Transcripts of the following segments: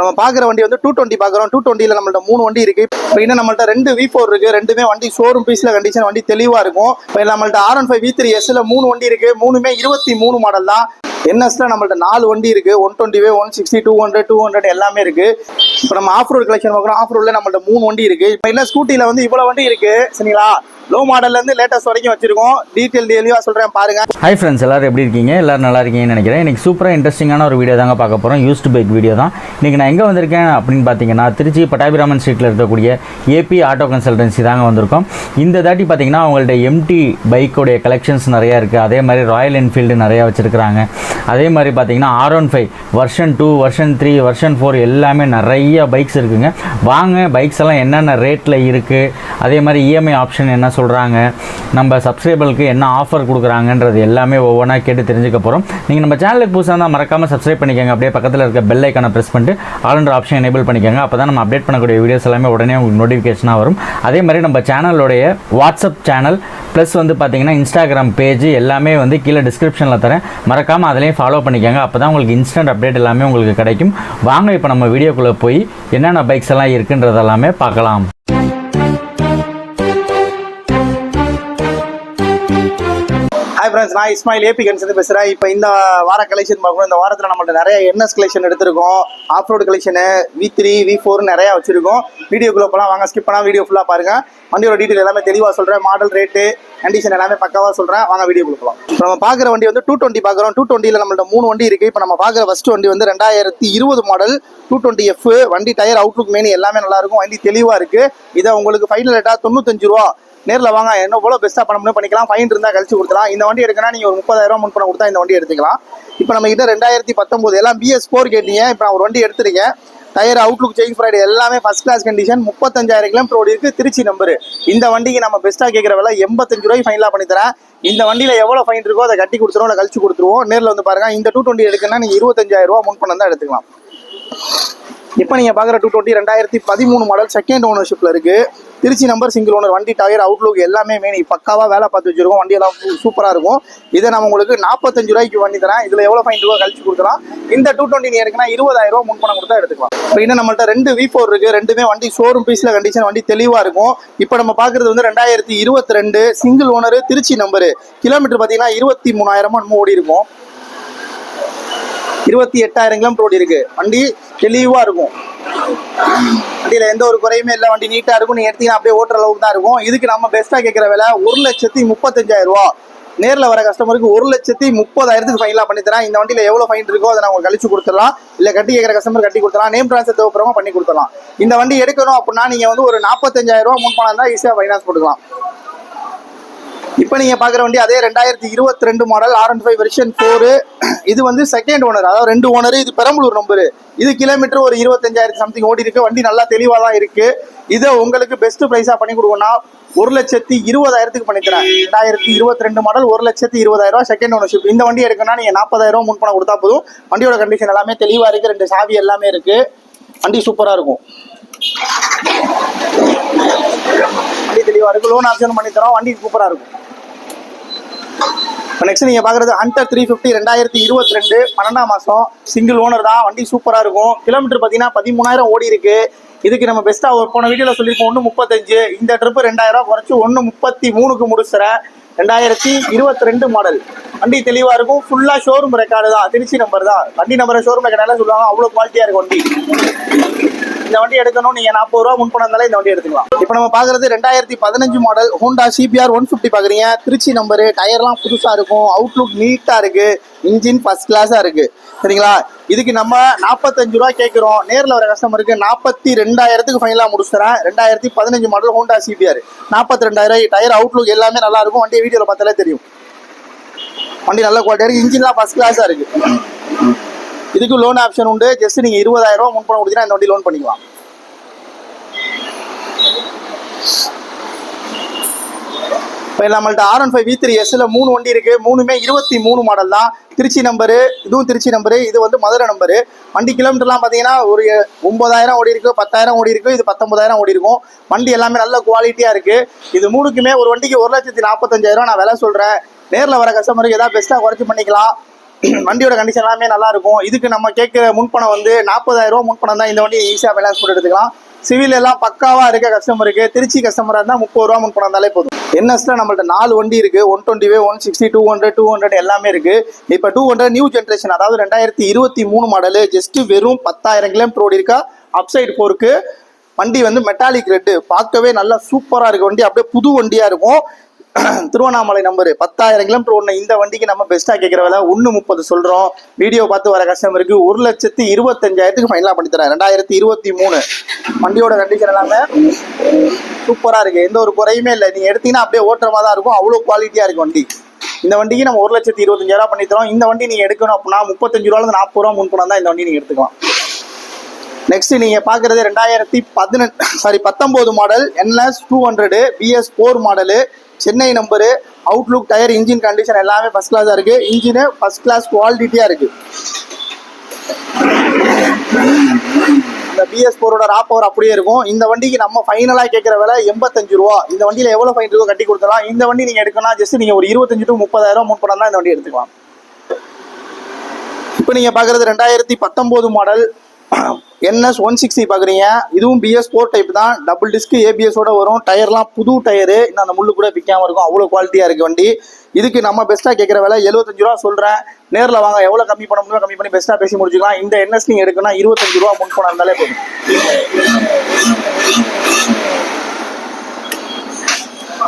நம்ம பார்க்குற வண்டி வந்து டூ டுவெண்ட்டி பார்க்குறோம் டூ டுவெண்ட்டியில் நம்மள்ட்ட மூணு வண்டி இருக்கு. இப்போ இன்னும் நம்மள்ட்ட ரெண்டு வி ஃபோர் இருக்கு. ரெண்டுமே வண்டி ஷோரூம் பீஸில் கண்டிஷன் வண்டி தெளிவாக இருக்கும். இப்போ நம்மள்ட்ட R one five V three எஸ்ல மூணு வண்டி இருக்கு. மூணுமே இருபத்தி மூணு மாடல் தான். என்எஸ்ல நம்மள்ட்ட நாலு வண்டி இருக்கு. ஒன் டுவெண்ட்டி வே one sixty two hundred two hundred எல்லாமே இருக்கு. இப்போ நம்ம ஆஃப் ரோட் கலெக்ஷன் பார்க்குறோம் ஆஃப் ரோட்ல நம்மள்ட்ட மூணு வண்டி இருக்கு. இப்போ என்ன ஸ்கூட்டியில் வந்து இவ்வளோ வண்டி இருக்கு. சரிங்களா? லோ மாடல்லேருந்து லேட்டஸ்ட் வரைக்கும் வச்சிருக்கோம். டீட்டெயில் தெளிவாக சொல்கிறேன் பாருங்க. ஹை ஃப்ரெண்ட்ஸ் எல்லாரும் எப்படி இருக்கீங்க? எல்லாரும் நல்லா இருக்கீங்கன்னு நினைக்கிறேன். இன்றைக்கி சூப்பராக இன்ட்ரெஸ்டிங்கான ஒரு வீடியோ தாங்க பார்க்க போகிறோம் யூஸ்டு பைக் வீடியோ தான். இன்றைக்கி நான் எங்கே வந்திருக்கேன் அப்படின்னு பார்த்தீங்கன்னா திருச்சி பட்டாபிராமன் ஸ்ட்ரீட்டில் இருக்கக்கூடிய ஏபி ஆட்டோ கன்சல்டன்சி தாங்க வந்திருக்கோம். இந்த தாட்டி பார்த்தீங்கன்னா அவங்கள்ட்ட எம்டி பைக்கோடைய கலெக்ஷன்ஸ் நிறையா இருக்குது அதே மாதிரி ராயல் என்ஃபீல்டு நிறையா வச்சுருக்கிறாங்க. அதே மாதிரி பார்த்தீங்கன்னா R one five version two version three version four எல்லாமே நிறைய பைக்ஸ் இருக்குங்க. வாங்க பைக்ஸ் எல்லாம் என்னென்ன ரேட்டில் இருக்குது அதே மாதிரி இஎம்ஐ ஆப்ஷன் என்ன சொல்கிறாங்க நம்ம சப்ஸ்கிரைபருக்கு என்ன ஆஃபர் கொடுக்குறாங்கன்றது எல்லாமே ஒவ்வொன்றா கேட்டு தெரிஞ்சுக்க போகிறோம் நீங்கள் நம்ம சேனலுக்கு புதுசாக இருந்தால் மறக்காமல் சப்ஸ்கிரைப் பண்ணிக்கோங்க. அப்படியே பக்கத்தில் இருக்க பெல் ஐக்கானை ப்ரெஸ் பண்ணிட்டு ஆளுன்ற ஆப்ஷன் எனேபிள் பண்ணிக்கோங்க. அப்போ தான் நம்ம அப்டேட் பண்ணக்கூடிய வீடியோஸ் எல்லாமே உடனே உங்களுக்கு நோட்டிஃபிகேஷனாக வரும். அதே மாதிரி நம்ம சேனலோடைய வாட்ஸ்அப் சேனல் ப்ளஸ் வந்து பார்த்தீங்கன்னா இன்ஸ்டாகிராம் பேஜ் எல்லாமே வந்து கீழே டிஸ்கிரிப்ஷனில் தரேன். மறக்காமல் அதிலையும் ஃபாலோ பண்ணிக்கோங்க. அப்போ தான் உங்களுக்கு இன்ஸ்டன்ட் அப்டேட் எல்லாமே உங்களுக்கு கிடைக்கும். வாங்க இப்போ நம்ம வீடியோக்குள்ளே போய் என்னென்ன பைக்ஸ் எல்லாம் இருக்குன்றதெல்லாமே பார்க்கலாம். ஹாய் ஃப்ரெண்ட்ஸ் நான் இஸ்மாயில் ஏபி கன்ஸ் பேசுகிறேன் இப்போ இந்த வார கலெக்ஷன் பார்க்கணும். இந்த வாரத்தில் நம்மள்ட்ட நிறைய என்எஸ் கலெக்ஷன் எடுத்திருக்கோம். Off road collection V three V four நிறையா வச்சுருக்கோம். வீடியோக்குள்ளே போகலாம் வாங்க ஸ்கிப் பண்ணால் வீடியோ ஃபுல்லாக பாருங்க. வண்டியோட டீட்டெயில் எல்லாமே தெளிவாக சொல்கிறேன் மாடல் ரேட்டு கண்டிஷன் எல்லாமே பக்காவாக சொல்கிறேன் வாங்க வீடியோக்குள்ள போகலாம் இப்போ நம்ம பார்க்குற வண்டி வந்து டூ டுவெண்ட்டி பார்க்குறோம். டூ டுவெண்ட்டியில் நம்மள்ட்ட மூணு வண்டி இருக்குது இப்போ நம்ம பார்க்குற ஃபஸ்ட் வண்டி வந்து ரெண்டாயிரத்தி இருபது மாடல் டூ டுவெண்ட்டி எஃப் வண்டி டயர் அவுட்லுக் மெயின் எல்லாமே நல்லா இருக்கும். வண்டி தெளிவாக இருக்குது இதை உங்களுக்கு ஃபைனல் ரேட்டாக தொண்ணூத்தஞ்சு ரூபா. நேரில் வாங்க என்ன போல பெஸ்ட்டாக பண்ண முடியும் பண்ணிக்கலாம். ஃபைன் இருந்தால் கழிச்சு கொடுத்துலாம் இந்த வண்டி எடுக்கனா நீங்கள் ஒரு முப்பதாயிரம் முன் கொடுத்தா இந்த வண்டி எடுத்துக்கலாம். இப்போ நம்ம கிட்ட ரெண்டாயிரத்தி பத்தொம்போது எல்லாம் பிஎஸ் ஃபோர் கேட்டீங்க. இப்போ நான் ஒரு வண்டி எடுத்துருக்கேன். டயர் அவுட்லுக் செயின் ஃப்ரைடு எல்லாமே ஃபஸ்ட் கிளாஸ் கண்டிஷன் முப்பத்தஞ்சாயிரம் கிலோமீட்டர் ஓடி இருக்கு. திருச்சி நம்பர் இந்த வண்டிக்கு நம்ம பெஸ்ட்டாக கேட்குற விலை எண்பத்தஞ்சு ரூபாய்க்கு ஃபைனலாக பண்ணி தரேன் இந்த வண்டியில் எவ்வளோ ஃபைன் இருக்கோ அதை கட்டி கொடுத்துருவோம். இல்லை கழிச்சு கொடுத்துருவோம். நேரில் வந்து பாருங்கள் இந்த டூ டுவெண்ட்டி எடுக்கணும்னா நீங்கள் இருபத்தஞ்சாயிரம் ரூபா முன் பண்ண தான் எடுத்துக்கலாம். இப்போ நீங்கள் பார்க்குற டூ டுவெண்ட்டி ரெண்டாயிரத்தி பதிமூணு மாடல் செகண்ட் ஓனர்ஷிப்பில் இருக்குது திருச்சி நம்பர் சிங்கிள் ஓனர் வண்டி டயர் அவுட்லுக் எல்லாமே மெயின் பக்காவாக வேலை பார்த்து வச்சுருக்கோம். வண்டியெல்லாம் சூப்பராக இருக்கும். இதை நம்ம உங்களுக்கு நாற்பத்தஞ்சு ரூபாய்க்கு பண்ணி தரேன். இதில் எவ்வளோ ஃபைன் ரூபா கழிச்சு கொடுக்கலாம் இந்த டூ டுவெண்ட்டி நீ எடுக்கனா இருபதாயிரம் ரூபா முன்பணம் கொடுத்தா எடுத்துக்கலாம். இப்போ இன்னும் நம்மள்ட்ட ரெண்டு வி ஃபோர் இருக்குது ரெண்டுமே வண்டி ஷோரூம் பீஸில் கண்டிஷன் வண்டி தெளிவாக இருக்கும். இப்போ நம்ம பார்க்குறது வந்து ரெண்டாயிரத்தி இருபத்தி ரெண்டு single owner Trichy number kilometre பார்த்தீங்கன்னா இருபத்தி மூணாயிரமா நம்ம ஓடி இருக்கும். இருபத்தி எட்டாயிரம் கிலோமீட்டர் ஓடி இருக்குது வண்டி தெளிவாக இருக்கும். வண்டியில் எந்த ஒரு குறையுமே இல்லை. வண்டி நீட்டாக இருக்கும். நீ எடுத்தீங்கன்னா அப்படியே ஓட்டுற அளவுக்கு தான் இருக்கும். இதுக்கு நம்ம பெஸ்ட்டாக கேட்குற விலை ஒரு லட்சத்தி முப்பத்தஞ்சாயிரம் ரூபா. நேரில் வர கஸ்டமருக்கு ஒரு லட்சத்தி முப்பதாயிரத்துக்கு ஃபைனலாக பண்ணித்தரேன் இந்த வண்டியில் எவ்வளோ ஃபைன் இருக்கோ அதை நான் உங்களுக்கு கழிச்சு கொடுத்துடலாம். இல்லை கட்டி கேட்குற கஸ்டமர் கட்டி கொடுத்துலாம் நேம் ட்ரான்ஸ்ஃபர் தேவைப்படுறவங்க பண்ணி கொடுத்துடலாம். இந்த வண்டி எடுக்கணும் அப்படின்னா நீங்கள் வந்து ஒரு நாற்பத்தஞ்சாயிரம் ரூபா முன் பணம் இருந்தால் ஈஸியாக ஃபைனான்ஸ் போட்டுக்கலாம். இப்போ நீங்கள் பார்க்குற வண்டி அதே ரெண்டாயிரத்தி இருபத்தி ரெண்டு model R and five version four இது வந்து செகண்ட் ஓனர் அதாவது ரெண்டு ஓனர் இது பெரம்பலூர் நம்பரு. இது கிலோமீட்டர் ஒரு இருபத்தஞ்சாயிரத்தி சம்திங் ஓடி இருக்கு. வண்டி நல்லா தெளிவாக தான் இருக்குது இதை உங்களுக்கு பெஸ்ட் ப்ரைஸாக பண்ணி கொடுக்கணும்னா ஒரு லட்சத்தி இருபதாயிரத்துக்கு பண்ணித்தரேன் ரெண்டாயிரத்தி இருபத்தி ரெண்டு மாடல் ஒரு லட்சத்தி இருபதாயிரம் செகண்ட் ஓனர்ஷிப் இந்த வண்டி எடுக்கணும்னா நீங்கள் நாற்பதாயிரம் முன் பணம் கொடுத்தா போதும். வண்டியோட கண்டிஷன் எல்லாமே தெளிவாக இருக்குது ரெண்டு சாவி எல்லாமே இருக்குது வண்டி சூப்பராக இருக்கும். வண்டி தெளிவாக இருக்குது லோன் ஆப்ஷன் பண்ணி தரோம். வண்டி சூப்பராக இருக்கும். நெக்ஸ்ட் நீங்கள் பார்க்குறது ஹண்டர் த்ரீ ஃபிஃப்டி ரெண்டாயிரத்தி இருபத்தி ரெண்டு பன்னெண்டாம் மாதம் சிங்கிள் ஓனர் தான். வண்டி சூப்பராக இருக்கும். கிலோமீட்டர் பார்த்தீங்கன்னா பதிமூணாயிரம் ஓடி இருக்கு. இதுக்கு நம்ம பெஸ்ட்டாக ஒரு போன வீடியோவில் சொல்லியிருப்போம். ஒன்று முப்பத்தஞ்சு. இந்த ட்ரிப்பு ரெண்டாயிரம் குறைச்சி ஒன்று முப்பத்தி மூணுக்கு முடிச்சுறேன். ரெண்டாயிரத்தி இருபத்தி ரெண்டு மாடல் வண்டி தெளிவாக இருக்கும். ஃபுல்லாக ஷோரூம் ரெக்கார்டு தான். திருச்சி நம்பர் தான். வண்டி நம்பரை ஷோரூம் ரெக்கார்டால சொல்லுவாங்க. அவ்வளோ குவாலிட்டியாக இருக்கும் வண்டி. இந்த வண்டி எடுக்கணும். நீங்க நாற்பது ரூபா முன் பண்ணாலே இந்த வண்டி எடுத்துக்கலாம். இப்போ நம்ம பாக்குறது ரெண்டாயிரத்தி பதினஞ்சு model Honda CBR one fifty பாக்குறீங்க. திருச்சி நம்பரு டயர்லாம் புதுசா இருக்கும். அவுட்லுக் நீட்டா இருக்கு. இன்ஜின் ஃபர்ஸ்ட் கிளாஸா இருக்கு. சரிங்களா? இதுக்கு நம்ம நாற்பத்தஞ்சு ரூபா கேட்குறோம் நேரில் வர கஸ்டமருக்கு நாற்பத்தி ரெண்டாயிரத்துக்கு ஃபைனலாக முடிச்சுறேன் ரெண்டாயிரத்தி பதினஞ்சு மாடல் ஹோண்டா சிபிஆர் நாற்பத்தி ரெண்டாயிரம் டயர் அவுட்லுக் எல்லாமே நல்லா இருக்கும். வண்டியை வீடியோவில் பார்த்தாலே தெரியும். வண்டி நல்ல குவாலிட்டியாக இருக்குது இன்ஜின்லாம் ஃபஸ்ட் கிளாஸாக இருக்குது இதுக்கு லோன் ஆப்ஷன் உண்டு. ஜஸ்ட் நீங்கள் இருபதாயிரம் ரூபா முன்பணம் கொடுத்தீங்கன்னா இந்த வண்டி லோன் பண்ணிக்கலாம். இப்போ நம்மள்ட்ட R one five V three எஸ்ல மூணு வண்டி இருக்கு. மூணுமே இருபத்தி மூணு மாடல் தான். திருச்சி நம்பரு இதுவும் திருச்சி நம்பரு இது வந்து மதுரை நம்பரு வண்டி கிலோமீட்டர்லாம் பார்த்தீங்கன்னா ஒரு ஒன்பதாயிரம் ஓடி இருக்கு பத்தாயிரம் ஓடி இருக்கு இது பத்தொன்பதாயிரம் ஓடி இருக்கும். வண்டி எல்லாமே நல்ல குவாலிட்டியாக இருக்கு. இது மூணுக்குமே ஒரு வண்டிக்கு ஒரு லட்சத்தி நாற்பத்தஞ்சாயிரம் நான் விலை சொல்கிறேன் நேரில் வர கஸ்டமருக்கு ஏதாவது பெஸ்ட்டாக குறைச்சி பண்ணிக்கலாம். வண்டியோட கண்டிஷன் எல்லாமே நல்லா இருக்கும் இதுக்கு நம்ம கேட்குற முன்பணம் வந்து நாற்பதாயிரம் ரூபா முன்பணம் தான் இந்த வண்டி ஈஸியாக பேலன்ஸ் போட்டு எடுத்துக்கலாம். சிவில் எல்லாம் பக்காவாக இருக்க கஸ்டமருக்கு திருச்சி கஸ்டமராக இருந்தால் முப்பது ரூபா முன்பணம் இருந்தாலே போதும். என்எஸ்ல நம்மள்ட்ட நாலு வண்டி இருக்கு. ஒன் டுவெண்ட்டி வே one sixty two hundred two hundred எல்லாமே இருக்கு. இப்போ டூ ஹண்ட்ரட் நியூ ஜென்ரேஷன் அதாவது ரெண்டாயிரத்தி இருபத்தி மூணு மாடலு ஜஸ்ட் வெறும் பத்தாயிரம் கிலோமீட்டர் ஓடி இருக்கா? அப்சைடு போருக்கு வண்டி வந்து மெட்டாலிக் ரெட்டு பார்க்கவே நல்லா சூப்பராக இருக்கு வண்டி. அப்படியே புது வண்டியாக இருக்கும். திருவண்ணாமலை நம்பரு. பத்தாயிரம் கிலோமீட்டர் ஒன்று இந்த வண்டிக்கு நம்ம பெஸ்ட்டாக கேட்குற விலை ஒன்று முப்பது சொல்கிறோம் வீடியோ பார்த்து வர கஸ்டமருக்கு ஒரு லட்சத்தி இருபத்தஞ்சாயிரத்துக்கு ஃபைனலாக பண்ணி தரேன். ரெண்டாயிரத்தி இருபத்தி மூணு வண்டியோட கண்டிஷன் எல்லாமே சூப்பராக இருக்குது எந்த ஒரு குறையுமே இல்லை. நீங்கள் எடுத்தீங்கன்னா அப்படியே ஓட்டுற மாதிரி தான் இருக்கும். அவ்வளோ குவாலிட்டியாக இருக்கும் வண்டி. இந்த வண்டிக்கு நம்ம ஒரு லட்சத்தி இருபத்தஞ்சாயிரம் பண்ணி தரோம். இந்த வண்டி நீங்கள் எடுக்கணும் அப்படின்னா முப்பத்தஞ்சு ரூபாலேருந்து நாற்பது ரூபா முன் தான் இந்த வண்டி நீங்கள் எடுத்துக்கலாம். நெக்ஸ்ட் நீங்கள் பார்க்குறது ரெண்டாயிரத்தி பதினெட்டு சாரி பத்தொம்போது model NS two hundred BS four model Chennai number outlook tyre engine condition எல்லாமே ஃபர்ஸ்ட் கிளாஸாக இருக்குது இன்ஜினு ஃபர்ஸ்ட் கிளாஸ் குவாலிட்டியாக இருக்குது இந்த பிஎஸ் ஃபோரோட ராப் பவர் அப்படியே இருக்கும். இந்த வண்டிக்கு நம்ம ஃபைனலாக கேட்குற விலை எண்பத்தஞ்சு ரூபா. இந்த வண்டியில் எவ்வளோ ஃபைன் இருக்கோ கட்டி கொடுத்துலாம் இந்த வண்டி நீங்கள் எடுக்கணும் ஜஸ்ட் நீங்கள் ஒரு இருபத்தஞ்சு டு முப்பதாயிரம் முன் பண்ணால் தான் இந்த வண்டி எடுத்துக்கலாம். இப்போ நீங்கள் பார்க்குறது ரெண்டாயிரத்தி பத்தொம்போது மாடல் என்எஸ் ஒன் சிக்ஸ்டி பார்க்குறீங்க இதுவும் பிஎஸ் ஃபோர் டைப் தான். டபுள் டிஸ்க் ஏபிஎஸோட வரும். டயர்லாம் புது டயரு இன்னும் அந்த முள்ளு கூட விற்காமல் இருக்கும். அவ்வளோ குவாலிட்டியாக இருக்குது வண்டி. இதுக்கு நம்ம பெஸ்ட்டாக கேட்குற விலை எழுபத்தஞ்சு ரூபா சொல்கிறேன் நேரில் வாங்க. எவ்வளோ கம்மி பண்ண முடியுமோ கம்மி பண்ணி பெஸ்ட்டாக பேசி முடிச்சுக்கலாம். இந்த என்எஸ் நீங்கள் எடுக்கணும்னா இருபத்தஞ்சு ரூபா முன் பணம் இருந்தாலே போதும்.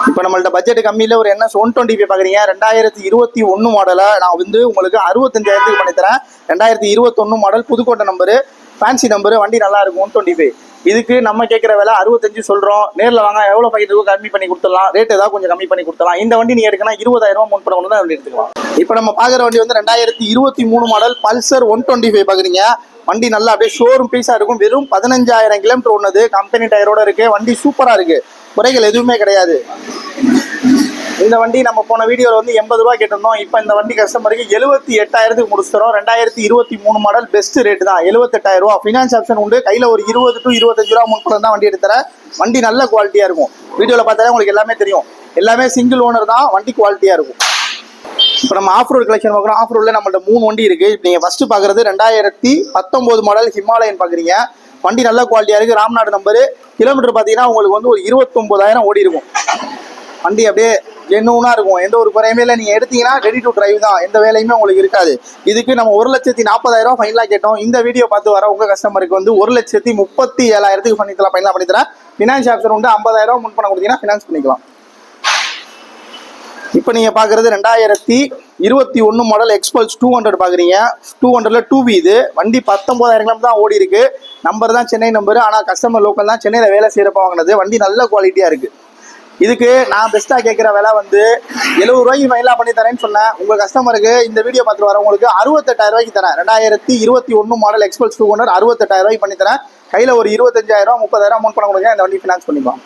இப்போ நம்மள்ட்ட பட்ஜெட் கம்மியில் ஒரு என்எஸ் ஒன் டுவெண்ட்டி ஃபைவ் பார்க்குறீங்க ரெண்டாயிரத்தி இருபத்தி ஒன்று மாடலை நான் வந்து உங்களுக்கு அறுபத்தஞ்சாயிரத்துக்கு பண்ணித்தரேன் ரெண்டாயிரத்தி இருபத்தொன்று model Pudukkottai number fancy number வண்டி நல்லா இருக்கும் ஒன் டுவெண்ட்டி ஃபைவ் இதுக்கு நம்ம கேட்குற விலை அறுபத்தஞ்சு சொல்கிறோம் நேரில் வாங்க எவ்வளோ ஃபைட் இருக்கும் கம்மி பண்ணி கொடுத்துடலாம்? ரேட் ஏதாவது கொஞ்சம் கம்மி பண்ணி கொடுத்துடலாம். இந்த வண்டி நீ எடுக்கனா இருபதாயிரம் ரூபா முன் பணம் கொண்டு தான் வண்டி எடுத்துக்கலாம். இப்போ நம்ம பார்க்குற வண்டி வந்து ரெண்டாயிரத்தி இருபத்தி மூணு model Pulsar one twenty five பார்க்குறீங்க வண்டி நல்லா அப்படியே ஷோரூம் பீஸாக இருக்கும். வெறும் பதினஞ்சாயிரம் கிலோமீட்டர் ஒன்று கம்பெனி டயரோட இருக்குது வண்டி சூப்பராக இருக்குது குறைகள் எதுவுமே கிடையாது. இந்த வண்டி நம்ம போன வீடியோவில் வந்து எண்பது ரூபா கேட்டிருந்தோம். இப்போ இந்த வண்டி கஸ்டமருக்கு எழுபத்தி எட்டாயிரத்துக்கு முடிச்சுறோம் ரெண்டாயிரத்தி இருபத்தி மூணு மாடல் பெஸ்ட் ரேட்டு தான். எழுபத்தெட்டாயிரம் ரூபா ஃபினான்ஸ் ஆப்ஷன் உண்டு. கையில் ஒரு இருபது டு இருபத்தஞ்சு ரூபா முன்பணம் தான் வண்டி எடுத்துறேன் வண்டி நல்ல குவாலிட்டியாக இருக்கும். வீடியோவில் பார்த்தாலே உங்களுக்கு எல்லாமே தெரியும். எல்லாமே சிங்கிள் ஓனர் தான். வண்டி குவாலிட்டியாக இருக்கும். இப்போ நம்ம ஆஃப் ரோட் கலெக்ஷன் பார்க்குறோம். ஆஃப் ரோடில் நம்மள்ட்ட மூணு வண்டி இருக்குது இப்போ நீங்கள் ஃபஸ்ட்டு பார்க்குறது ரெண்டாயிரத்தி பத்தொம்போது மாடல் ஹிமாலயன் பார்க்குறீங்க. வண்டி நல்ல குவாலிட்டியாக இருக்குது ராம்நாடு நம்பரு கிலோமீட்டர் பார்த்தீங்கன்னா உங்களுக்கு வந்து ஒரு இருபத்தொம்போதாயிரம் ஓடி இருக்கும். வண்டி அப்படியே ஜென்னுனா இருக்கும்? எந்த ஒரு குறையுமே இல்லை. நீங்கள் எடுத்தீங்கன்னா ரெடி டு டிரைவ் தான். எந்த வேலையுமே உங்களுக்கு இருக்காது. இதுக்கு நம்ம ஒரு லட்சத்தி நாற்பதாயிரம் ஃபைனலாக கேட்டோம். இந்த வீடியோ பார்த்து வர உங்கள் கஸ்டமருக்கு வந்து ஒரு லட்சத்தி முப்பத்தி ஏழாயிரத்துக்கு பண்ணி தரலாம் ஃபைனலாக பண்ணித்தரேன் ஃபினான்ஸ் ஆப்ஷன் உண்டு ஐம்பதாயிரம் முன் பணம் கொடுத்தீங்கன்னா ஃபினான்ஸ் பண்ணிக்கலாம். இப்போ நீங்கள் பார்க்குறது ரெண்டாயிரத்தி இருபத்தி ஒன்று மாடல் எக்ஸ்பல்ஸ் டூ ஹண்ட்ரட் பார்க்குறீங்க. டூ ஹண்ட்ரட்ல டூ வி இது. வண்டி பத்தொம்போதாயிரம் கிலோமீட்டர் தான் ஓடி இருக்கு நம்பர் தான் சென்னை நம்பர் ஆனால் கஸ்டமர் லோக்கல் தான். சென்னையில் வேலை செய்கிறப்ப வாங்கினது. வண்டி நல்ல குவாலிட்டியாக இருக்குது இதுக்கு நான் பெஸ்ட்டாக கேட்குற விலை வந்து எழுபது ரூபாய்க்கு ஃபைனலாக பண்ணி தரேன்னு சொன்னேன். உங்கள் கஸ்டமருக்கு இந்த வீடியோ பார்த்துட்டு வரவங்களுக்கு அறுபத்தெட்டாயிரம் ரூபாய்க்கு தரேன். ரெண்டாயிரத்தி இருபத்தி ஒன்று மாடல் எக்ஸ்பல்ஸ் டூ ஹண்ட்ரட் அறுபத்தெட்டாயிரம் ரூபாய்க்கு பண்ணி தரேன். கையில் ஒரு இருபத்தஞ்சாயிரம் முப்பதாயிரம் அமௌண்ட் பண்ண கொடுங்க. இந்த வண்டி ஃபினான்ஸ் பண்ணிக்கலாம்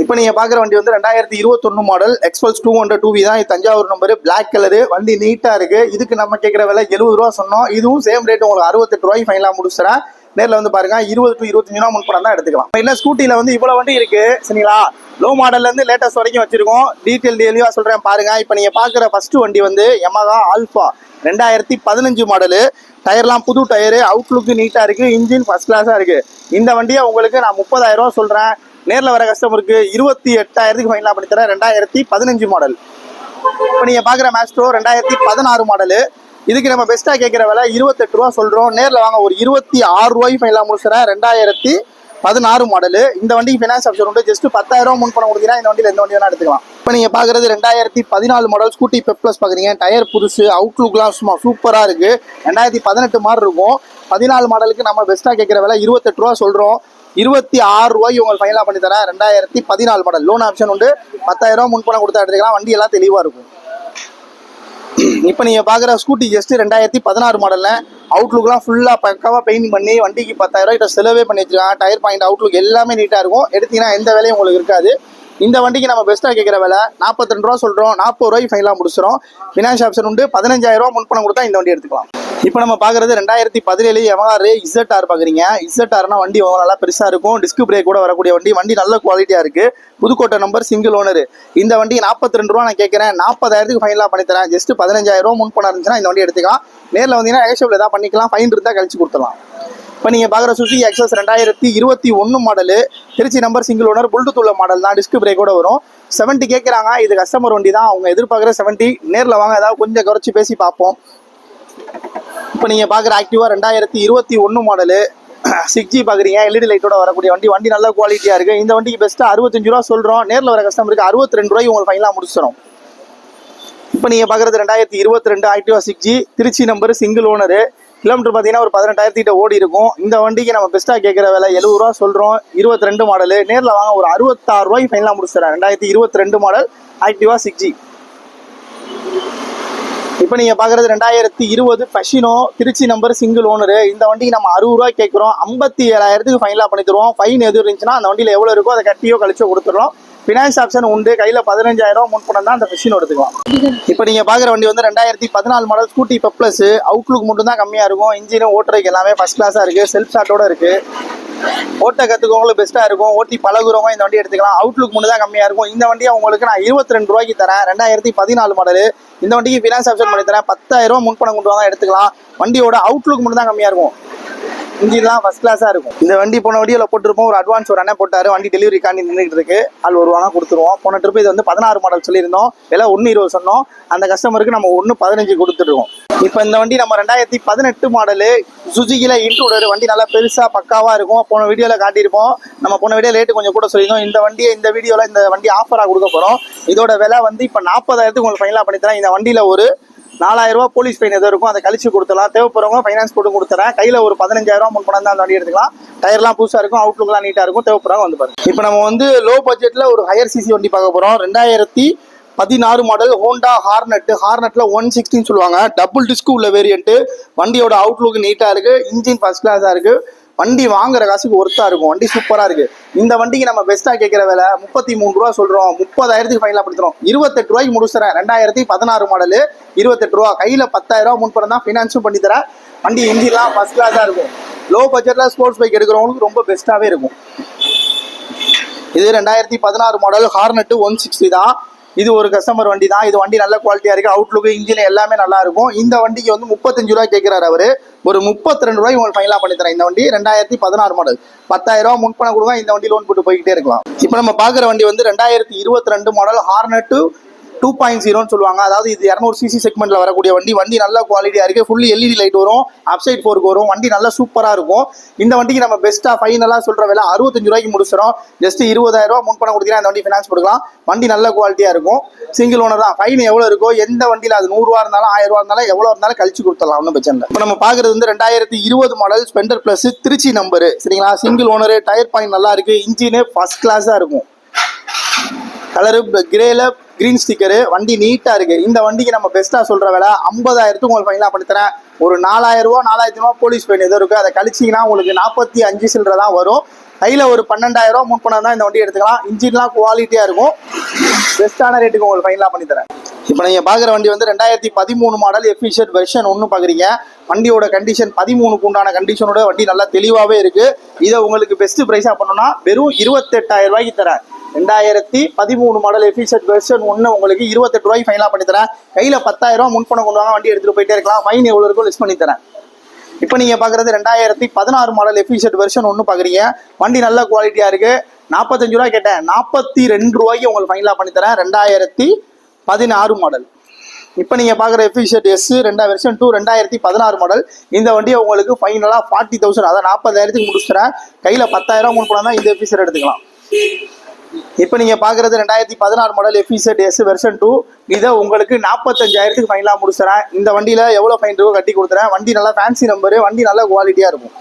இப்போ நீங்கள் பார்க்குற வண்டி வந்து ரெண்டாயிரத்தி இருபத்தொன்று model Xpulse two hundred two V தான். இது தஞ்சாவூர் நம்பரு பிளாக் கலரு வண்டி நீட்டாக இருக்குது இதுக்கு நம்ம கேட்குற விலை எழுபது ரூபா சொன்னோம். இதுவும் சேம் ரேட் உங்களுக்கு அறுபத்தெட்டு ரூபாய்க்கு ஃபைனலாக முடிச்சுறேன் நேரில் வந்து பாருங்க இருபது டு இருபத்தஞ்சு ரூபா முன் பணம் தான் எடுத்துக்கலாம். இல்லை ஸ்கூட்டியில் வந்து இவ்வளோ வண்டி இருக்கு சரிங்களா? லோ மாடல்லேருந்து லேட்டஸ்ட் வரைக்கும் வச்சிருக்கோம். டீட்டெயில் டெலிவாக சொல்கிறேன் பாருங்க. இப்போ நீங்கள் பார்க்குற ஃபர்ஸ்ட் வண்டி வந்து எமகா ஆல்ஃபா ரெண்டாயிரத்தி பதினஞ்சு மாடலு டயர்லாம் புது டயரு அவுட்லுக்கு நீட்டாக இருக்குது இன்ஜின் ஃபர்ஸ்ட் கிளாஸாக இருக்குது இந்த வண்டியை உங்களுக்கு நான் முப்பதாயிரம் ரூபா சொல்கிறேன் நேரில் வர கஸ்டமருக்கு இருபத்தி எட்டாயிரத்துக்கு ஃபைனலாக பண்ணி தரேன் ரெண்டாயிரத்தி பதினஞ்சு மாடல் இப்போ நீங்கள் பார்க்குற மேஸ்ட்ரோ ரெண்டாயிரத்தி பதினாறு மாடலு இதுக்கு நம்ம பெஸ்ட்டாக கேட்குற விலை இருபத்தெட்டு ரூபா சொல்கிறோம் நேரில் வாங்க ஒரு இருபத்தி ஆறு ரூபாய் ஃபைனலாக முடிச்சுறேன் ரெண்டாயிரத்தி பதினாறு மாடலு இந்த வண்டிக்கு ஃபினான்ஸ் ஆப்ஷன் உண்டு. ஜஸ்ட் பத்தாயிரம் முன் பணம் கொடுத்தீங்கன்னா இந்த வண்டியில் எந்த வண்டி வேணா எடுத்துக்கலாம். இப்போ நீங்கள் பார்க்குறது ரெண்டாயிரத்தி பதினாலு மாடல் ஸ்கூட்டி பெப்ளஸ் பார்க்குறீங்க டயர் புதுசு அவுட்லுக்லாம் சும்மா சூப்பராக இருக்குது ரெண்டாயிரத்தி பதினெட்டு மாதிரி இருக்கும். பதினாலு மாடலுக்கு நம்ம பெஸ்ட்டாக கேட்குற விலை இருபத்தெட்டு ரூபா சொல்கிறோம் இருபத்தி ஆறு ரூபாய் உங்களுக்கு ஃபைனலாக பண்ணி தரேன். ரெண்டாயிரத்தி பதினாலு மாடல் லோன் ஆப்ஷன் உண்டு. பத்தாயிரம் முன் பணம் கொடுத்தா எடுத்துக்கலாம். வண்டி எல்லாம் தெளிவாக இருக்கும். இப்போ நீங்கள் பார்க்குற ஸ்கூட்டி ஜஸ்ட்டு ரெண்டாயிரத்தி பதினாறு மாடலில் அவுட்லுக்லாம் ஃபுல்லாக பக்காவாக பெயிண்ட் பண்ணி வண்டிக்கு பத்தாயிரம் கிட்ட செலவே பண்ணி வச்சுருக்காங்க. டயர் பாயிண்ட் அவுட்லுக் எல்லாமே நீட்டாக இருக்கும். எடுத்தீங்கன்னா எந்த வேலையும் உங்களுக்கு இருக்காது. இந்த வண்டிக்கு நம்ம பெஸ்ட்டாக கேட்குற விலை நாற்பத்தி ரெண்டு ரூபா சொல்கிறோம் நாற்பது ரூபாய்க்கு ஃபைனலாக முடிச்சிடும் ஃபினான்ஸ் ஆப்ஷன் உண்டு. பதினஞ்சாயிரம் ரூபா முன்பணம் கொடுத்தா இந்த வண்டி எடுத்துக்கலாம். இப்போ நம்ம பார்க்குறது ரெண்டாயிரத்தி பதினேழு எம்ஆர் இசட் ஆர் பார்க்குறீங்க இசட் ஆர்னா வண்டி நல்லா பெருசாக இருக்கும். டிஸ்க் பிரேக் கூட வரக்கூடிய வண்டி. வண்டி நல்ல குவாலிட்டியாக இருக்குது புதுக்கோட்டை நம்பர் சிங்கிள் ஓனர் இந்த வண்டி நாற்பத்தி ரெண்டு ரூபா நான் கேட்குறேன் நாற்பதாயிரத்துக்கு ஃபைனலாக பண்ணித்தரேன் ஜஸ்ட் பதினஞ்சாயிரம் ரூபா முன் பணம் இருந்துச்சுன்னா இந்த வண்டி எடுத்துக்கலாம். நேரில் வந்தீங்கன்னா ஏஷோவில் ஏதாவது பண்ணிக்கலாம். ஃபைன் இருந்தால் கழிச்சு கொடுத்துலாம் இப்போ நீங்கள் பார்க்குற சுசி எக்ஸஸ் ரெண்டாயிரத்தி இருபத்தி ஒன்று model Trichy number single owner bluetooth உள்ள மாடல் தான். டிஸ்க் பிரேக்கோட வரும். செவன்ட்டி கேட்குறாங்க இது கஸ்டமர் வண்டி தான். அவங்க எதிர்பார்க்குற செவன்ட்டி நேரில் வாங்க. ஏதாவது கொஞ்சம் குறைச்சி பேசி பார்ப்போம். இப்போ நீங்கள் பார்க்குற ஆக்டிவா ரெண்டாயிரத்தி இருபத்தி ஒன்று மாடலு சிக்ஸ் ஜி பார்க்குறீங்க எல்இடி லைட்டோட வரக்கூடிய வண்டி. வண்டி நல்ல குவாலிட்டியாக இருக்குது இந்த வண்டிக்கு பெஸ்ட்டாக அறுபத்தஞ்சு ரூபா சொல்கிறோம் நேரில் வர கஸ்டமருக்கு அறுபத்தி ரெண்டு ரூபாய்க்கு உங்களுக்கு ஃபைனலாக முடிச்சிடும் இப்போ நீங்கள் பார்க்குறது ரெண்டாயிரத்தி இருபத்தி ரெண்டு Activa six G Trichy number single owner kilometre பார்த்தீங்கன்னா ஒரு பதினெட்டாயிரத்திட்ட ஓடி இருக்கும். இந்த வண்டிக்கு நம்ம பெஸ்ட்டாக கேட்குற விலை எழுபது ரூபா சொல்கிறோம் இருபத்தி ரெண்டு மாடலு நேரில் வாங்க ஒரு அறுபத்தாறு ரூபாய்க்கு ஃபைனலாக முடிச்சிடறேன் ரெண்டாயிரத்தி இருபத்தி ரெண்டு மாடல் ஆக்டிவா சிக்ஸ் ஜி இப்போ நீங்கள் பார்க்குறது ரெண்டாயிரத்தி இருபது Fascino Trichy number single owner இந்த வண்டிக்கு நம்ம அறுபது ரூபா கேட்குறோம் ஐம்பத்தி ஏழாயிரத்துக்கு ஃபைனலாக பண்ணி தருவோம். ஃபைன் எது இருந்துச்சுன்னா அந்த வண்டியில் எவ்வளோ இருக்கோ அதை கட்டியோ கழிச்சோ கொடுத்துட்றோம் ஃபினான்ஸ் ஆப்ஷன் உண்டு. கையில் பதினஞ்சாயிரம் முன் பணம் தான் அந்த மிஷின் எடுத்துக்கலாம். இப்போ நீங்கள் பார்க்குற வண்டி வந்து ரெண்டாயிரத்தி பதினாலு மாடல் ஸ்கூட்டி இப்போ ப்ளஸ் அவுட்லுக் மட்டும் தான் கம்மியாக இருக்கும். இன்ஜினும் ஓட்டுறதுக்கு எல்லாமே ஃபஸ்ட் கிளாஸாக இருக்குது செல்ஃப் ஷாட்டோட இருக்குது ஓட்ட கற்றுக்கவங்களும் பெஸ்ட்டாக இருக்கும். ஓட்டி பழகுறவங்க இந்த வண்டி எடுத்துக்கலாம். அவுட்லுக் மட்டும் தான் கம்மியாக இருக்கும். இந்த வண்டியை உங்களுக்கு நான் இருபத்தி ரெண்டு ரூபாய்க்கு தரேன். ரெண்டாயிரத்தி பதினாலு மாடல் இந்த வண்டிக்கு ஃபினான்ஸ் ஆப்ஷன் பண்ணி தரேன். பத்தாயிரம் ரூபா முன்பணம் கொண்டு வாங்க எடுத்துக்கலாம். வண்டியோட அவுட்லுக் மட்டும் தான் கம்மியாக இருக்கும். இன்ஜின்லாம் ஃபஸ்ட் கிளாஸாக இருக்கும். இந்த வண்டி போன வண்டியில் போட்டிருப்போம். ஒரு அட்வான்ஸ் ஒரு அண்ணன் போட்டார். வண்டி டெலிவரி காண்டி நின்றுட்டு இருக்கு. ஆள் வருவாங்க கொடுத்துருவோம். போன ட்ரிப் இது வந்து பதினாறு மாடல் சொல்லியிருந்தோம். விலை ஒன்று இருபது சொன்னோம். அந்த கஸ்டமருக்கு நம்ம ஒன்று பதினஞ்சு கொடுத்துருவோம். இப்போ இந்த வண்டி நம்ம ரெண்டாயிரத்தி பதினெட்டு மாடலு சுஜுகியில் இன்ட்ரூடர் வண்டி நல்லா பெருசாக பக்காவாக இருக்கும். போன வீடியோவில் காட்டியிருப்போம். நம்ம போன வீடியோ ரேட்டு கொஞ்சம் கூட சொல்லியிருந்தோம். இந்த வண்டியை இந்த வீடியோவில் இந்த வண்டி ஆஃபராக கொடுக்க போகிறோம் இதோட விலை வந்து இப்போ நாற்பதாயிரத்துக்கு உங்களுக்கு ஃபைனலாக பண்ணித்தரேன். இந்த வண்டியில் ஒரு நாலாயிரம் ரூபா போலீஸ் ஃபைன் எதோ இருக்கும் அதை கழிச்சு கொடுத்துலாம் தேவைப்படுறவங்க ஃபைனான்ஸ் போட்டு கொடுத்துறேன். கையில் ஒரு பதினஞ்சாயிரம் ரூபா முன் பணம் தான் அந்த வண்டி எடுத்துக்கலாம். டயர்லாம் புதுசாக இருக்கும் அவுட்லுக்லாம் நீட்டாக இருக்கும் தேவைப்படுறவங்க வந்து பாருங்க. இப்போ நம்ம வந்து லோ பட்ஜெட்டில் ஒரு ஹையர் சிசி வண்டி பார்க்க போகிறோம் ரெண்டாயிரத்தி பதினாறு மாடல் ஹோண்டா ஹார்னட் ஹார்னட்டில் ஒன் சிக்ஸ்டின்னு சொல்லுவாங்க. டபுள் டிஸ்க் உள்ள வேரியண்ட்டு வண்டியோட அவுட்லுக் நீட்டாக இருக்குது இன்ஜின் ஃபஸ்ட் கிளாஸாக இருக்குது வண்டி வாங்குற காசுக்கு ஒர்த்தா இருக்கும். வண்டி சூப்பராக இருக்குது இந்த வண்டிக்கு நம்ம பெஸ்ட்டாக கேட்குற வேலை முப்பத்தி மூணு ரூபா சொல்கிறோம் முப்பதாயிரத்துக்கு ஃபைனலாக படுத்துறோம் இருபத்தெட்டு ரூபாய்க்கு முடிச்சுறேன் ரெண்டாயிரத்தி பதினாறு மாடலு இருபத்தெட்டு ரூபா. கையில் பத்தாயிரம் ரூபா முன்பணம் தான் ஃபினான்ஸும் பண்ணி தரேன் வண்டி இன்ஜின்லாம் ஃபஸ்ட் கிளாஸா இருக்கும். லோ பட்ஜெட்டில் ஸ்போர்ட்ஸ் பைக் எடுக்கிறவங்களுக்கு ரொம்ப பெஸ்ட்டாகவே இருக்கும். இது ரெண்டாயிரத்தி பதினாறு மாடல் ஹார்னெட்டு ஒன் சிக்ஸ்டி தான். இது ஒரு கஸ்டமர் வண்டி தான் இது வண்டி நல்ல குவாலிட்டியாக இருக்குது அவுட்லுக்கு இன்ஜின் எல்லாமே நல்லா இருக்கும். இந்த வண்டிக்கு வந்து முப்பத்தஞ்சு ரூபாய் கேட்குறாரு அவர். ஒரு முப்பத்தி ரெண்டு ரூபாய் உங்களுக்கு ஃபைனலாக பண்ணி தரேன். இந்த வண்டி ரெண்டாயிரத்தி பதினாறு மாடல் பத்தாயிரம் ரூபா முன்பணம் கொடுங்க. இந்த வண்டி லோன் போட்டு போய்கிட்டே இருக்கலாம். இப்போ நம்ம பார்க்குற வண்டி வந்து ரெண்டாயிரத்தி இருபத்தி ரெண்டு மாடல் ஹார்னட்டு டூ பாயிண்ட் ஜீரோன்னு சொல்லுவாங்க. அதாவது இது இரநூறு சிசி செக்மெண்ட்ல வரக்கூடிய வண்டி. வண்டி நல்ல குவாலிட்டியாக இருக்குது ஃபுல்லி எல்இடி லைட் வரும். அப்சைட் ஃபோருக்கு வரும். வண்டி நல்லா சூப்பராக இருக்கும். இந்த வண்டிக்கு நம்ம பெஸ்ட்டாக ஃபைனலாக சொல்கிற விலை அறுபத்தஞ்சு ரூபாய்க்கு முடிச்சிடும் ஜஸ்ட் இருபதாயிரம் ரூபா முன்பணம் கொடுத்தீங்கன்னா இந்த வண்டி ஃபினான்ஸ் கொடுக்கலாம். வண்டி நல்ல குவாலிட்டியாக இருக்கும். சிங்கிள் ஓனர் தான். ஃபைன் எவ்வளோ இருக்கோ எந்த வண்டியில் அது நூறுரூவா இருந்தாலும் ஆயிரம் ரூபா இருந்தாலும் எவ்வளோ இருந்தாலும் கழிச்சு கொடுத்துடலாம். ஒன்றும் பிரச்சனை இல்லை. இப்போ நம்ம பார்க்குறது வந்து ரெண்டாயிரத்தி இருபது model Splendor plus Trichy number சரிங்களா? சிங்கிள் ஓனரு டயர் பாயிண்ட் நல்லா இருக்குது இன்ஜினு ஃபஸ்ட் கிளாஸாக இருக்கும். கலரு கிரேல கிரீன் ஸ்டிக்கரு வண்டி நீட்டாக இருக்குது இந்த வண்டிக்கு நம்ம பெஸ்ட்டாக சொல்கிற விலை ஐம்பதாயிரத்துக்கு உங்களுக்கு ஃபைனலாக பண்ணித்தரேன் ஒரு நாலாயிரம் ரூபா நாலாயிரத்தி ரூபா போலீஸ் ஃபைன் எதுவும் இருக்குது அதை கழிச்சிங்கன்னா உங்களுக்கு நாற்பத்தி அஞ்சு சில்லரை தான் வரும். கையில் ஒரு பன்னெண்டாயிரம் ரூபா முன் பணம் தான் இந்த வண்டி எடுத்துக்கலாம். இன்ஜின்லாம் குவாலிட்டியாக இருக்கும். பெஸ்ட்டான ரேட்டுக்கு உங்களுக்கு ஃபைனலாக பண்ணித்தரேன் இப்போ நீங்கள் பார்க்குற வண்டி வந்து ரெண்டாயிரத்தி பதிமூணு மாடல் எஃபிஷியன்ட் வெர்ஷன் ஒன்று பார்க்குறீங்க வண்டியோட கண்டிஷன் பதிமூணுக்கு உண்டான கண்டிஷனோட வண்டி நல்லா தெளிவாகவே இருக்குது இதை உங்களுக்கு பெஸ்ட்டு ப்ரைஸாக பண்ணணும்னா வெறும் இருபத்தெட்டாயிரம் ரூபாய்க்கு தரேன். ரெண்டாயிரத்தி பதிமூணு மாடல் எஃபிஷியன்ட் வெர்ஷன் ஒன்று உங்களுக்கு இருபத்தெட்டு ரூபாய் ஃபைனலாக பண்ணி தரேன். கையில் பத்தாயிரம் ரூபா முன்பணம் கொண்டு வாங்க வண்டி எடுத்துகிட்டு போயிட்டே இருக்கலாம். ஃபைன் எவ்வளோ இருக்கும் லிஸ்ட் பண்ணி தரேன். இப்போ நீங்கள் பார்க்குறது ரெண்டாயிரத்தி பதினாறு மாடல் எஃபிஷியன்ட் வெர்ஷன் ஒன்று பார்க்குறீங்க வண்டி நல்ல குவாலிட்டியாக இருக்குது நாற்பத்தஞ்சு ரூபா கேட்டேன். நாற்பத்தி ரெண்டு ரூபாய்க்கு உங்களுக்கு ஃபைனலாக பண்ணி தரேன். ரெண்டாயிரத்தி பதினாறு மாடல் இப்போ நீங்கள் பார்க்குற எஃபிஷியன்ட் எஸ் ரெண்டா வெர்ஷன் டூ ரெண்டாயிரத்தி பதினாறு மாடல் இந்த வண்டியை உங்களுக்கு ஃபைனலாக ஃபார்ட்டி தௌசண்ட் அதான் நாற்பதாயிரத்துக்கு முடிச்சுறேன் கையில் பத்தாயிரம் முன் பணம் தான் இந்த எஃபிஷியர் எடுத்துக்கலாம். இப்போ நீங்கள் பார்க்குறது ரெண்டாயிரத்தி பதினாறு model FZ S version two இதை உங்களுக்கு நாற்பத்தஞ்சாயிரத்துக்கு ஃபைனலாக முடிச்சுறேன். இந்த வண்டியில் எவ்வளோ ஃபைன் இருக்கோ கட்டி கொடுத்துறேன். வண்டி நல்லா ஃபேன்சி நம்பரு வண்டி நல்ல குவாலிட்டியாக இருக்கும்.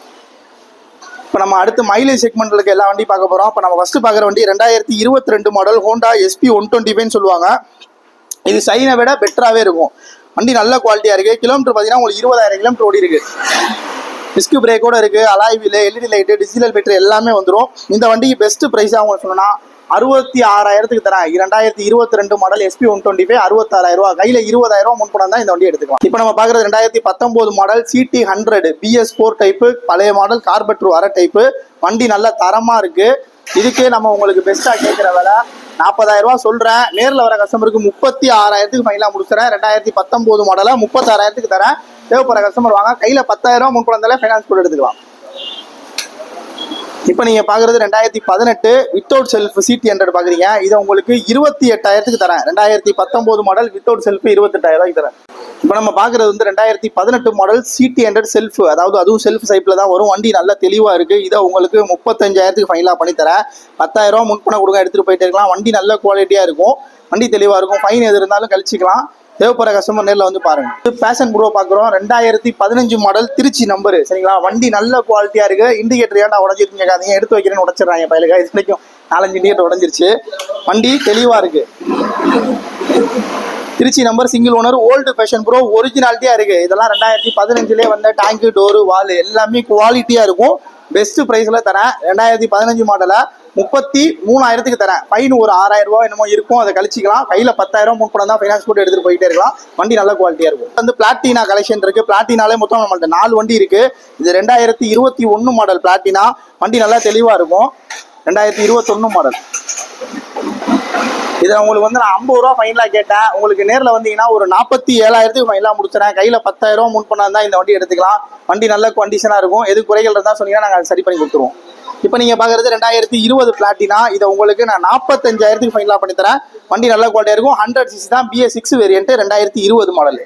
இப்போ நம்ம அடுத்து மைலேஜ் செக்மெண்ட்ல இருக்க எல்லா வண்டி பார்க்க போகிறோம் இப்போ நம்ம ஃபஸ்ட்டு பார்க்குற வண்டி ரெண்டாயிரத்தி இருபத்தி ரெண்டு model Honda SP one twenty ஃபைவ்னு சொல்லுவாங்க. இது சைனை விட பெட்டராகவே இருக்கும். வண்டி நல்ல குவாலிட்டியாக இருக்குது கிலோமீட்டர் பார்த்தீங்கன்னா உங்களுக்கு இருபதாயிரம் கிலோமீட்டர் ஓடி இருக்குது டிஸ்க் பிரேக்கோட இருக்கு alloy wheel LED light digital meter எல்லாமே வந்துடும் இந்த வண்டிக்கு பெஸ்ட் ப்ரைஸாக அவங்க சொன்னா அறுபத்தி ஆறாயிரத்துக்கு தரேன் இரண்டாயிரத்தி இருபத்தி ரெண்டு model SP one twenty five அறுபத்தாறாயிரம் ரூபா கையில் இருபதாயிரம் ரூபா முன்பணம் தான் இந்த வண்டி எடுத்துக்கலாம். இப்போ நம்ம பார்க்குறது ரெண்டாயிரத்தி பத்தொம்போது model CD hundred BS four type பழைய மாடல் கார்பெட்ரு வர டைப்பு வண்டி நல்ல தரமாக இருக்கு. இதுக்கே நம்ம உங்களுக்கு பெஸ்ட்டாக கேட்குற விலை நாற்பதாயிரம் ரூபா சொல்கிறேன் நேரில் வர கஸ்டமருக்கு முப்பத்தி ஆறாயிரத்துக்கு ஃபைனலாக முடிச்சுறேன். ரெண்டாயிரத்தி பத்தொம்போது மாடலை முப்பத்தாறாயிரத்துக்கு தரேன் தேவைப்படுற கஸ்டமர் வாங்க. கையில் பத்தாயிரம் முன் முன்பணம் ஃபைனான்ஸ் கூட எடுத்துக்கலாம். இப்போ நீங்கள் பார்க்குறது ரெண்டாயிரத்தி பதினெட்டு வித்தவுட் செல்ஃப் சிடி ஹண்ட்ரட் பார்க்குறீங்க இதை உங்களுக்கு இருபத்தி எட்டாயிரத்துக்கு தரேன். ரெண்டாயிரத்தி பத்தொம்போது மாடல் வித்தவுட் செல்ஃப் இருபத்தெட்டாயிரம் தரேன். இப்போ நம்ம பார்க்குறது வந்து ரெண்டாயிரத்தி பதினெட்டு மாடல் சிடி ஹண்ட்ரட் செல்ஃப் அதாவது அதுவும் செல்ஃப் சைப்பில் தான் வரும். வண்டி நல்லா தெளிவாக இருக்குது இதை உங்களுக்கு முப்பத்தஞ்சாயிரத்துக்கு ஃபைனலாக பண்ணித்தரேன் பத்தாயிரம் ரூபா முன்பணம் கொடுங்க எடுத்துகிட்டு போயிட்டே இருக்கலாம். வண்டி நல்ல குவாலிட்டியாக இருக்கும். வண்டி தெளிவாக இருக்கும். ஃபைன் எது இருந்தாலும் கழிச்சிக்கலாம். தேவைப்படுற கஸ்டமர் நேரில் வந்து பாருங்க. பேஷன் ப்ரோ பார்க்குறோம் ரெண்டாயிரத்தி பதினஞ்சு மாடல் திருச்சி நம்பரு சரிங்களா? வண்டி நல்ல குவாலிட்டியாக இருக்கு. இண்டிகேட்டர் ஏன்டா உடஞ்சிருக்கீங்க? கேட்காதீங்க எடுத்து வைக்கிறேன்னு உடச்சிடுறாங்க பயிலுக்கு. இது வரைக்கும் நாலஞ்சு இண்டிகேட்டர் உடஞ்சிருச்சு. வண்டி தெளிவாக இருக்கு. Trichy number single owner old fashion pro ஒரிஜினாலிட்டியாக இருக்கு. இதெல்லாம் ரெண்டாயிரத்தி பதினஞ்சுலேயே வந்த டேங்கு டோரு வால் எல்லாமே குவாலிட்டியாக இருக்கும். பெஸ்ட் ப்ரைஸில் தரேன். ரெண்டாயிரத்தி பதினஞ்சு மாடலை முப்பத்தி மூணாயிரத்துக்கு தரேன். ஃபைன் ஒரு ஆறாயிரம் ரூபா என்னமோ இருக்கும். அதை கழிச்சிக்கலாம். கையில் பத்தாயிரம் முன்பணம் தான் ஃபைனான்ஸ் போட்டு எடுத்துகிட்டு போயிட்டே இருக்கலாம். வண்டி நல்ல குவாலிட்டியாக இருக்கும். வந்து பிளாட்டினா கலெக்ஷன் இருக்குது பிளாட்டினாலே மொத்தம் நம்மள்ட்ட நாலு வண்டி இருக்குது இது ரெண்டாயிரத்தி இருபத்தி ஒன்று மாடல் பிளாட்டினா வண்டி நல்லா தெளிவாக இருக்கும். ரெண்டாயிரத்தி இருபத்தொன்று மாடல் இதை உங்களுக்கு வந்து நான் ஐம்பது ரூபா ஃபைனலாக கேட்டேன். உங்களுக்கு நேரில் வந்தீங்கன்னா ஒரு நாற்பத்தி ஏழாயிரத்துக்கு ஃபைனலாக முடிச்சிடறேன். கையில் பத்தாயிரம் ரூபா முன் பண்ணால் தான் இந்த வண்டி எடுத்துக்கலாம். வண்டி நல்ல கண்டிஷனாக இருக்கும். எது குறைகள் இருந்தால் சொன்னீங்கன்னா நாங்கள் சரி பண்ணி கொடுத்துருவோம். இப்போ நீங்கள் பார்க்குறது ரெண்டாயிரத்தி இருபது பிளாட்டினா இதை உங்களுக்கு நான் நாற்பத்தஞ்சாயிரத்துக்கு ஃபைனலாக பண்ணித்தரேன். வண்டி நல்ல குவாலிட்டியாக இருக்கும். ஹண்ட்ரட் சிசி தான் பிஎஸ் சிக்ஸ் வேரியன்ட்டு ரெண்டாயிரத்தி இருபது மாடல்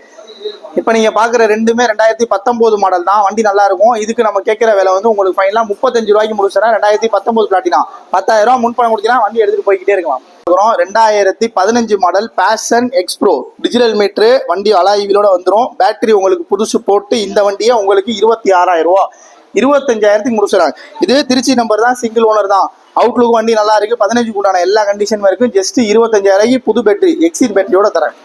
இப்போ நீங்கள் பார்க்குற ரெண்டுமே ரெண்டாயிரத்தி பத்தொம்போது மாடல் தான். வண்டி நல்லா இருக்கும். இதுக்கு நம்ம கேட்குற விலை வந்து உங்களுக்கு ஃபைனலாக முப்பத்தஞ்சு ரூபாய்க்கு முடிச்சுனா ரெண்டாயிரத்தி பத்தொம்போது பிளாட்டினா பத்தாயிரம் ரூபா முன்பணம் கொடுத்தீங்கன்னா வண்டி எடுத்துகிட்டு போய்கிட்டே இருக்கலாம். அப்புறம் ரெண்டாயிரத்தி பதினஞ்சு model Passion XPro digital meter வண்டி அலாய்விலோட வந்துடும் பேட்டரி உங்களுக்கு புதுசு போட்டு இந்த வண்டியை உங்களுக்கு இருபத்தி ஆறாயிரம் ரூபா இருபத்தஞ்சாயிரத்துக்கு முடிச்சுறாங்க இது திருச்சி நம்பர் தான் சிங்கிள் ஓனர் தான். அவுட்லுக் வண்டி நல்லா இருக்கு. பதினஞ்சு கூடான எல்லா கண்டிஷனும் இருக்கும் ஜஸ்ட் இருபத்தஞ்சாயிரம் புது பேட்டரி எக்ஸிட் பேட்டரியோட தரேன்.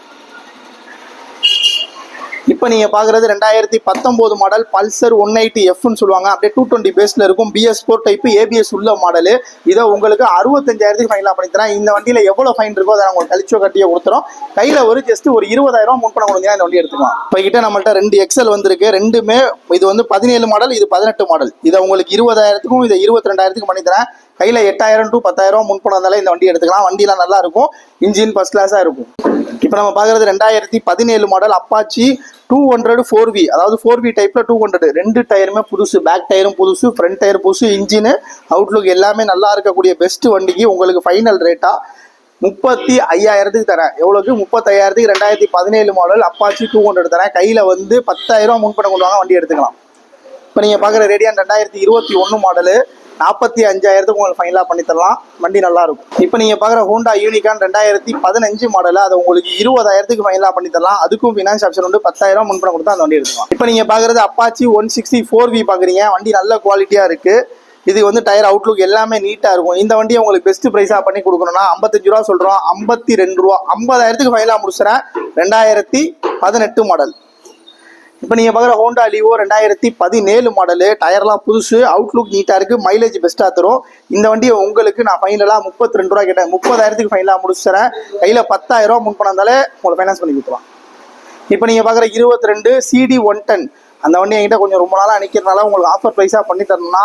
இப்போ நீங்கள் பார்க்குறது ரெண்டாயிரத்தி பத்தொம்போது மாடல் பல்சர் ஒன் எயிட்டி எஃப்னு சொல்லுவாங்க. அப்படியே டூ டுவெண்ட்டி பேஸில் இருக்கும். பிஎஸ் ஃபோர் டைப்பு ஏபிஎஸ் உள்ள மாடலு இதை உங்களுக்கு அறுபத்தஞ்சாயிரத்துக்கு ஃபைனலாக பண்ணி தரேன். இந்த வண்டியில் எவ்வளோ ஃபைன் இருக்கோ அதை உங்களுக்கு கழிச்சோ கட்டியோ கொடுத்துரும் கையில் ஒரு ஜஸ்ட் ஒரு இருபதாயிரம் முன்பணம் கொடுங்க இந்த வண்டி எடுத்துக்கலாம். இப்போ கிட்ட நம்மள்ட்ட ரெண்டு எக்ஸல் வந்திருக்கு. ரெண்டுமே இது வந்து பதினேழு மாடல் இது பதினெட்டு மாடல் இதை உங்களுக்கு இருபதாயிரத்துக்கும் இதை இருபத்தி ரெண்டாயிரத்துக்கும் பண்ணி தரேன். கையில் எட்டாயிரம் டு பத்தாயிரம் முன்பணம் இருந்தாலே இந்த வண்டி எடுத்துக்கலாம். வண்டிலாம் நல்லா இருக்கும் இன்ஜின் ஃபஸ்ட் கிளாஸாக இருக்கும். இப்போ நம்ம பார்க்குறது ரெண்டாயிரத்தி பதினேழு model Apache two hundred four V அதாவது ஃபோர் வி டைப்பில் டூ ஹண்ட்ரட் ரெண்டு டயருமே புதுசு. பேக் டயரும் புதுசு ஃப்ரண்ட் டயர் புதுசு இன்ஜினு அவுட்லுக் எல்லாமே நல்லா இருக்கக்கூடிய பெஸ்ட் வண்டிக்கு உங்களுக்கு ஃபைனல் ரேட்டாக முப்பத்தி ஐயாயிரத்துக்கு தரேன். எவ்வளோக்கு முப்பத்தையாயிரத்துக்கு ரெண்டாயிரத்தி பதினேழு மாடல் அப்பாச்சி டூ ஹண்ட்ரட் தரேன். கையில் வந்து பத்தாயிரம் முன்பணம் கொண்டு வாங்க வண்டி எடுத்துக்கலாம். இப்போ நீங்கள் பார்க்குற ரேடியான் ரெண்டாயிரத்தி இருபத்தி ஒன்று மாடலு நாற்பத்தி அஞ்சாயிரத்துக்கு உங்களுக்கு ஃபைனலாக பண்ணி தரலாம் வண்டி நல்லா இருக்கும் இப்போ நீங்கள் பார்க்குற ஹோண்டா யூனிகான் ரெண்டாயிரத்தி பதினஞ்சு மாடல் அதை உங்களுக்கு இருபதாயிரத்துக்கு ஃபைனலாக பண்ணி தரலாம் அதுக்கும் ஃபினான்ஸ் ஆப்ஷன் வந்து பத்தாயிரம் முன்பணம் கொடுத்தா அந்த வண்டி எடுத்துக்கலாம். இப்போ நீங்கள் பார்க்குறது Apache one sixty four V பார்க்குறீங்க. வண்டி நல்ல குவாலிட்டியாக இருக்குது இது வந்து டயர் அவுட்லுக் எல்லாமே நீட்டாக இருக்கும். இந்த வண்டியை உங்களுக்கு பெஸ்ட் ப்ரைஸாக பண்ணி கொடுக்கணும்னா ஐம்பத்தஞ்சு ரூபா சொல்கிறோம் ஐம்பத்தி ரெண்டு ரூபா ஐம்பதாயிரத்துக்கு ஃபைனலாக முடிச்சுறேன். ரெண்டாயிரத்தி பதினெட்டு மாடல் இப்போ நீங்கள் பார்க்குற ஹோண்டா லிவோ ரெண்டாயிரத்தி பதினேழு மாடலு டயர்லாம் புதுசு அவுட்லுக் நீட்டாக இருக்குது மைலேஜ் பெஸ்ட்டாக தரும். இந்த வண்டியை உங்களுக்கு நான் ஃபைனலாக முப்பத்தி ரெண்டு ரூபா கேட்டேன். முப்பதாயிரத்துக்கு ஃபைனலாக முடிச்சு தரேன். கையில் பத்தாயிரரூவா ரூபா முன் பணம் இருந்தாலே உங்களை ஃபைனான்ஸ் பண்ணி கொடுத்துருவான் இப்போ நீங்கள் பார்க்குற இருபத்தி ரெண்டு சிடி ஒன் டென் அந்த வண்டி என்கிட்ட கொஞ்சம் ரொம்ப நாளாக நிற்கிறதுனால உங்களுக்கு ஆஃபர் ப்ரைஸாக பண்ணி தரணும்னா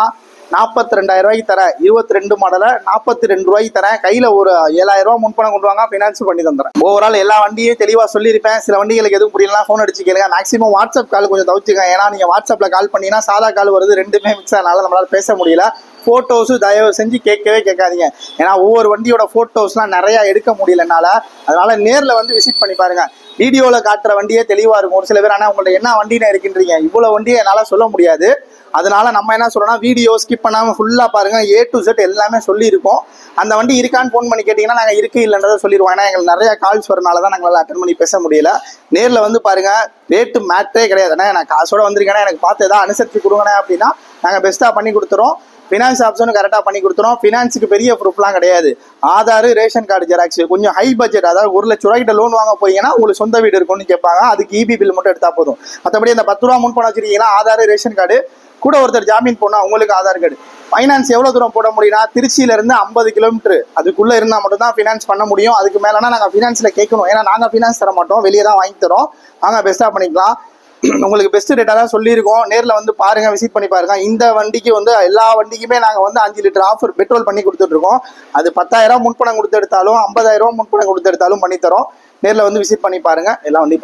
நாற்பத்தி ரெண்டாயிரம் ரூபாய்க்கு தரேன் இருபத்தி ரெண்டு மாடலை நாற்பத்தி ரெண்டு ரூபாய்க்கு தரேன் கையில் ஒரு ஏழாயிரம் ரூபா முன்பணம் கொண்டு வாங்க ஃபினான்ஸ் பண்ணி தந்துறேன் ஓவரால் எல்லா வண்டியும் தெளிவாக சொல்லியிருப்பேன். சில வண்டிகளுக்கு எதுவும் புரியலாம் ஃபோன் அடிச்சு கேளுங்க. மேக்ஸிமம் வாட்ஸ்அப் கால் கொஞ்சம் தவிச்சுக்கேன் ஏன்னா நீங்கள் வாட்ஸ்அப்பில் கால் பண்ணீங்கன்னா சாதா கால் வருது ரெண்டுமே மிக்ஸ் ஆனால நம்மளால் பேச முடியல. ஃபோட்டோஸு தயவு செஞ்சு கேட்கவே கேட்காதீங்க. ஏன்னா ஒவ்வொரு வண்டியோட ஃபோட்டோஸ்லாம் நிறையா எடுக்க முடியலனால அதனால் நேரில் வந்து விசிட் பண்ணி பாருங்கள் வீடியோவில் காட்டுற வண்டியே தெளிவாக இருக்கும். ஒரு சில பேர் ஆனால் உங்கள்ட்ட என்ன வண்டின்னு இருக்கின்றீங்க? இவ்வளோ வண்டியை என்னால் சொல்ல முடியாது. அதனால நம்ம என்ன சொல்றோம்னா வீடியோ ஸ்கிப் பண்ணாமல் ஃபுல்லாக பாருங்கள் ஏ டு செட் எல்லாமே சொல்லியிருக்கோம். அந்த வண்டி இருக்கான்னு ஃபோன் பண்ணி கேட்டிங்கன்னா நாங்கள் இருக்கு இல்லைன்றதை சொல்லிடுவோம் ஏன்னா எங்களுக்கு நிறையா கால்ஸ் வரனால தான் நாங்களால் அட்டன் பண்ணி பேச முடியல. நேரில் வந்து பாருங்கள் ரேட்டு மேட்டே கிடையாதுண்ணே நான் காசோட வந்திருக்கேன்னா எனக்கு பார்த்து எதாவது அனுசரித்து கொடுங்கண்ணே அப்படின்னா நாங்கள் பெஸ்ட்டாக பண்ணி கொடுத்துறோம். ஃபினான்ஸ் ஆப்ஷனும் கரெக்டாக பண்ணி கொடுத்துரும். ஃபினான்ஸுக்கு பெரிய ப்ரூஃப்லாம் கிடையாது. ஆதார் ரேஷன் கார்டு ஜெராக்ஸ் கொஞ்சம் ஹை பட்ஜெட் அதாவது ஒரு லட்ச ரூபாய்க்கிட்ட லோன் வாங்க போறீங்கன்னா உங்களுக்கு சொந்த வீடு இருக்கும்னு கேட்பாங்க. அதுக்கு இபி பில் மட்டும் எடுத்தால் போதும். மற்றபடி அந்த பத்து ரூபா முன் பணம் வச்சிருக்கீங்கன்னா ஆதார் ரேஷன் கார்டு கூட ஒருத்தர் ஜாமீன் போனால் உங்களுக்கு ஆதார் கார்டு ஃபைனான்ஸ் எவ்வளோ தூரம் போட முடியும்னா திருச்சியிலேருந்து ஐம்பது கிலோமீட்டர் அதுக்குள்ளே இருந்தால் மட்டும்தான் ஃபினான்ஸ் பண்ண முடியும். அதுக்கு மேலேனா நாங்கள் ஃபினான்ஸில் கேட்கணும். ஏன்னா நாங்கள் ஃபினான்ஸ் தர மாட்டோம். வெளியே தான் வாங்கி தரோம். நாங்கள் பெஸ்ட்டாக பண்ணிக்கலாம். உங்களுக்கு பெஸ்ட் ரேட்டாக தான் சொல்லியிருக்கோம். நேரில் வந்து பாருங்க விசிட் பண்ணி பாருங்க. இந்த வண்டிக்கு வந்து எல்லா வண்டிக்குமே நாங்கள் வந்து அஞ்சு லிட்டர் ஆஃபர் பெட்ரோல் பண்ணி கொடுத்துட்ருக்கோம். அது பத்தாயிரம் முன்பணம் கொடுத்து எடுத்தாலும் ஐம்பதாயிரம் முன்பணம் கொடுத்து எடுத்தாலும் பண்ணித்தரோம். நேரில் வந்து விசிட் பண்ணி பாருங்க. எல்லா வந்து